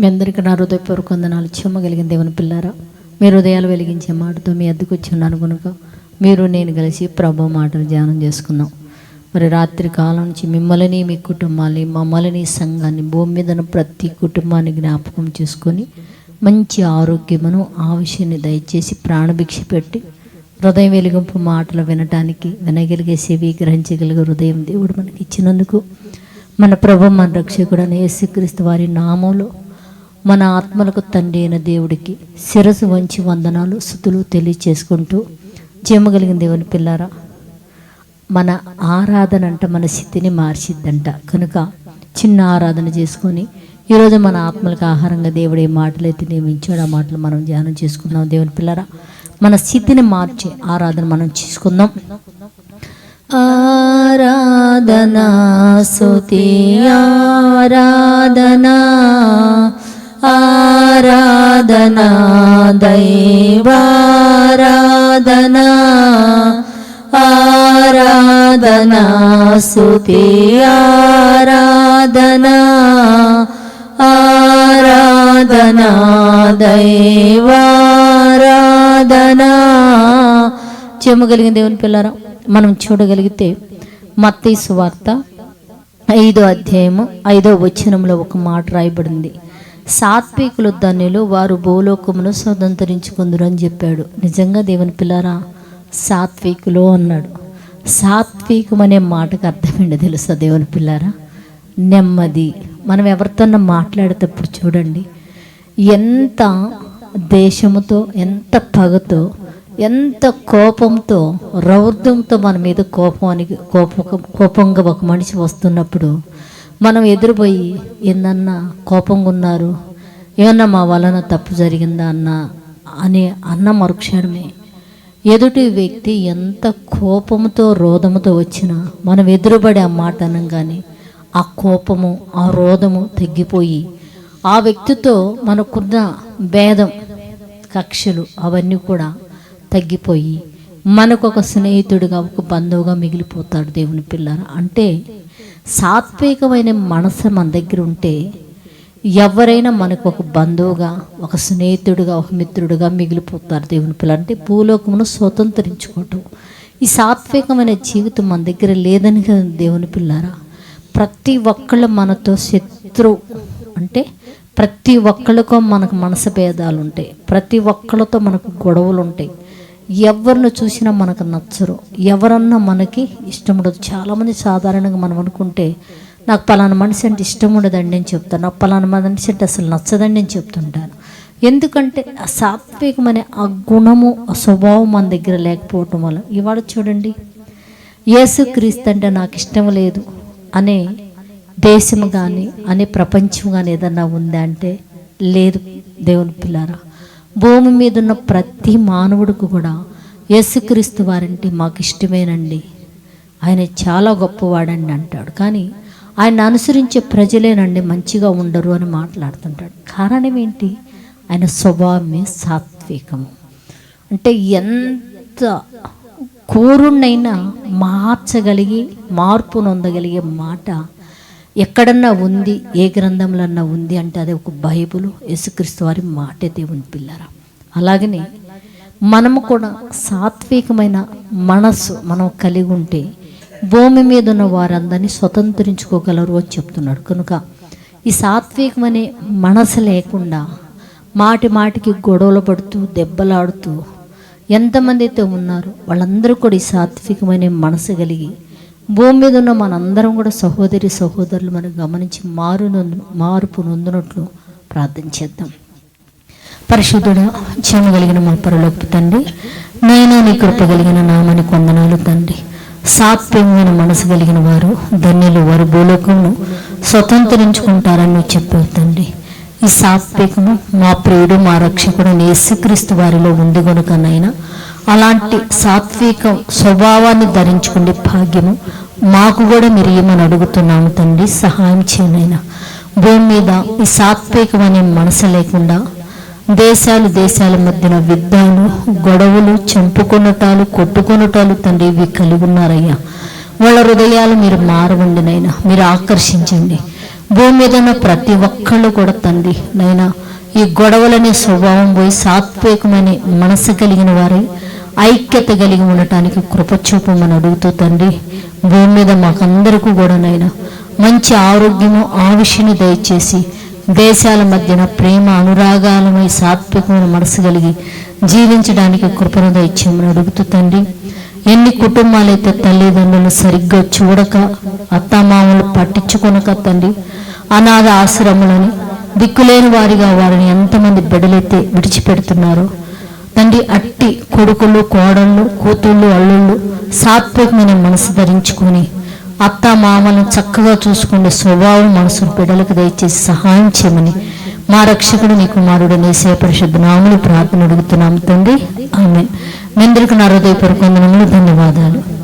మీ అందరికీ నా హృదయపూర్వక వందనాలు. చెమ్మగలిగిన దేవుని పిల్లారా మీ హృదయాలు వెలిగించే మాటతో మీ అద్దెకు వచ్చి ఉన్నాను కనుక మీరు నేను కలిసి ప్రభు మాటలు ధ్యానం చేసుకున్నాం మరి రాత్రి కాలం నుంచి మిమ్మల్ని మీ కుటుంబాన్ని మమ్మల్ని సంఘాన్ని భూమి మీద ప్రతి కుటుంబాన్ని జ్ఞాపకం చేసుకొని మంచి ఆరోగ్యమును ఆవిష్యాన్ని దయచేసి ప్రాణభిక్ష పెట్టి హృదయం వెలిగింపు మాటలు వినటానికి వినగలిగే సేవి గ్రహించగలిగే హృదయం దేవుడు మనకి ఇచ్చినందుకు మన ప్రభు మన రక్షకుడు అని యేసుక్రీస్తు వారి నామంలో మన ఆత్మలకు తండ్రి అయిన దేవుడికి శిరసు వంచి వందనాలు స్థుతులు తెలియచేసుకుంటూ జీమగలిగిన దేవుని పిల్లారా మన ఆరాధన అంట మన స్థితిని మార్చిద్దంట. కనుక చిన్న ఆరాధన చేసుకొని ఈరోజు మన ఆత్మలకు ఆహారంగా దేవుడు ఏ మాటలైతే నియమించాడు. ఆ మాటలు మనం ధ్యానం చేసుకుందాం. దేవుని పిల్లరా మన స్థితిని మార్చే ఆరాధన మనం చేసుకుందాం. ఆరాధనా సుతి ఆరాధనా ఆరాధనా దైవారాధనా ఆరాధనా సుతి ఆరాధనా ఆరాధనా దైవారాధనా. చెమ్మగలిగిన దేవుని పిల్లరా మనం చూడగలిగితే మత్తయి సువార్త ఐదో అధ్యాయము ఐదో వచనంలో ఒక మాట రాయబడింది. సాత్వికులు ధన్యులు వారు భూలోకమును స్వతంత్రించుకుందరు అని చెప్పాడు. నిజంగా దేవుని పిల్లరా సాత్వికులు అన్నాడు. సాత్వికం అనే మాటకు అర్థమైంది తెలుసా దేవుని పిల్లారా? నెమ్మది. మనం ఎవరితోనో మాట్లాడేటప్పుడు చూడండి ఎంత దేశముతో ఎంత పగతో ఎంత కోపంతో రౌద్రంతో మన మీద కోపానికి కోప కోపంగా ఒక మనిషి వస్తున్నప్పుడు మనం ఎదురుపోయి ఏందన్నా కోపంగా ఉన్నారు ఏమన్నా మా వలన తప్పు జరిగిందా అన్న? అని అన్న మరుక్షణమే. ఎదుటి వ్యక్తి ఎంత కోపముతో రోధముతో వచ్చినా మనం ఎదురుపడే ఆ మాట అనగానే ఆ కోపము ఆ రోధము తగ్గిపోయి ఆ వ్యక్తితో మనకున్న భేదం కక్షలు అవన్నీ కూడా తగ్గిపోయి మనకు ఒక స్నేహితుడిగా ఒక బంధువుగా మిగిలిపోతాడు దేవుని పిల్లలు అంటే సాత్వికమైన మనసు మన దగ్గర ఉంటే ఎవరైనా మనకు ఒక బంధువుగా ఒక స్నేహితుడిగా ఒక మిత్రుడిగా మిగిలిపోతారు దేవుని పిల్ల అంటే భూలోకమును స్వతంత్రించుకోవటం. ఈ సాత్వికమైన జీవితం మన దగ్గర లేదని కదా దేవుని పిల్లారా? ప్రతి ఒక్కళ్ళు మనతో శత్రు అంటే ప్రతి ఒక్కళ్ళకో మనకు మనసు భేదాలు ఉంటాయి. ప్రతి ఒక్కళ్ళతో మనకు గొడవలు ఉంటాయి. ఎవరిని చూసినా మనకు నచ్చరు. ఎవరన్నా మనకి ఇష్టం ఉండదు. చాలామంది సాధారణంగా మనం అనుకుంటే నాకు పలానా మనిషి అంటే ఇష్టం ఉండదండి అని చెప్తాను నాకు పలానా మనిషి అంటే అసలు నచ్చదండి అని చెప్తుంటాను ఎందుకంటే ఆ సాత్వికమనే ఆ గుణము ఆ స్వభావం మన దగ్గర లేకపోవటం వల్ల. ఇవాళ చూడండి యేసుక్రీస్తు అంటే నాకు ఇష్టం లేదు అనే దేశం కానీ అనే ప్రపంచం కానీ ఏదన్నా ఉందా అంటే లేదు దేవుని పిల్లారా. భూమి మీద ఉన్న ప్రతి మానవుడికి కూడా యేసుక్రీస్తు వారంటే మాకు ఇష్టమేనండి ఆయన చాలా గొప్పవాడండి అంటాడు. కానీ ఆయన అనుసరించే ప్రజలేనండి మంచిగా ఉండరు అని మాట్లాడుతుంటాడు. కారణం ఏంటి? ఆయన స్వభావమే సాత్వికము అంటే ఎంత కోరుణ్ణైనా మార్చగలిగి మార్పు నొందగలిగే మాట ఎక్కడన్నా ఉంది ఏ గ్రంథంలో అన్నా ఉంది అంటే అది ఒక బైబుల్ యేసుక్రీస్తు వారి మాటే దేవుని పిల్లరా. అలాగనే మనము కూడా సాత్వికమైన మనస్సు మనం కలిగి ఉంటే భూమి మీద ఉన్న వారందరినీ స్వతంత్రించుకోగలరు అని చెప్తున్నాడు. కనుక ఈ సాత్వికమనే మనసు లేకుండా మాటి మాటికి గొడవలు పడుతూ దెబ్బలాడుతూ ఎంతమంది అయితే ఉన్నారో వాళ్ళందరూ కూడా ఈ సాత్వికమైన మనసు కలిగి భూమి మీద ఉన్న మనందరం కూడా సహోదరి సహోదరులు మనం గమనించి మారు మార్పు నొందినట్లు ప్రార్థన చేద్దాం. పరిశుద్ధుడ కలిగిన మా పరలోపు తండ్రి నేను నీ కృప కలిగిన నామని కొందనాలు తండ్రి. సాత్వ్యమైన మనసు కలిగిన వారు ధన్యులు వారు భూలోకమును స్వతంత్రించుకుంటారని నువ్వు చెప్పావు తండ్రి. ఈ సాత్వికము మా ప్రియుడు మా రక్షకుడు నేసుక్రీస్తు వారిలో ఉంది కనుకనైనా అలాంటి సాత్విక స్వభావాన్ని ధరించుకునే భాగ్యము మాకు కూడా మీరు ఏమని అడుగుతున్నాము తండ్రి సహాయం చేయనైనా. భూమి మీద ఈ సాత్వికమనే మనసు లేకుండా దేశాలు దేశాల మధ్యన యుద్ధాలు గొడవలు చంపుకొనటాలు కొట్టుకొనటాలు తండ్రి ఇవి కలిగి ఉన్నారయ్యా. వాళ్ళ హృదయాలు మీరు మారవండి నైనా మీరు ఆకర్షించండి. భూమి మీద ఉన్న ప్రతి ఒక్కళ్ళు కూడా తండ్రి నైనా ఈ గొడవలనే స్వభావం పోయి సాత్వికమైన మనసు కలిగిన వారి ఐక్యత కలిగి ఉండటానికి కృపచూపు మనం అడుగుతూ తండ్రి భూమి మీద మాకందరికీ కూడా నైనా మంచి ఆరోగ్యము ఆవిషిని దయచేసి దేశాల మధ్యన ప్రేమ అనురాగాలమై సాత్వికమైన మనసు కలిగి జీవించడానికి కృపను దయచేయమని అడుగుతూ తండ్రి ఎన్ని కుటుంబాలైతే తల్లిదండ్రులు సరిగ్గా చూడక అత్తమామలు పట్టించుకొనక తండ్రి అనాథ ఆశ్రములని దిక్కులేని వారిగా వారిని ఎంతమంది బిడలైతే విడిచిపెడుతున్నారో? తండ్రి అట్టి కొడుకులు కోడళ్ళు కూతుళ్ళు అల్లుళ్ళు సాత్వికమైన మనసు ధరించుకొని అత్త మామలను చక్కగా చూసుకునే స్వభావం మనసు బిడ్డలకు దయచేసి సహాయం చేయమని మా రక్షకుడు నీ కుమారుడు నేసే పరిశుద్ధ నాములు ప్రార్థన అడుగుతున్నాము తండ్రి. ఆమె మెందరికి నా హృదయపూర్వక వందనములు ధన్యవాదాలు.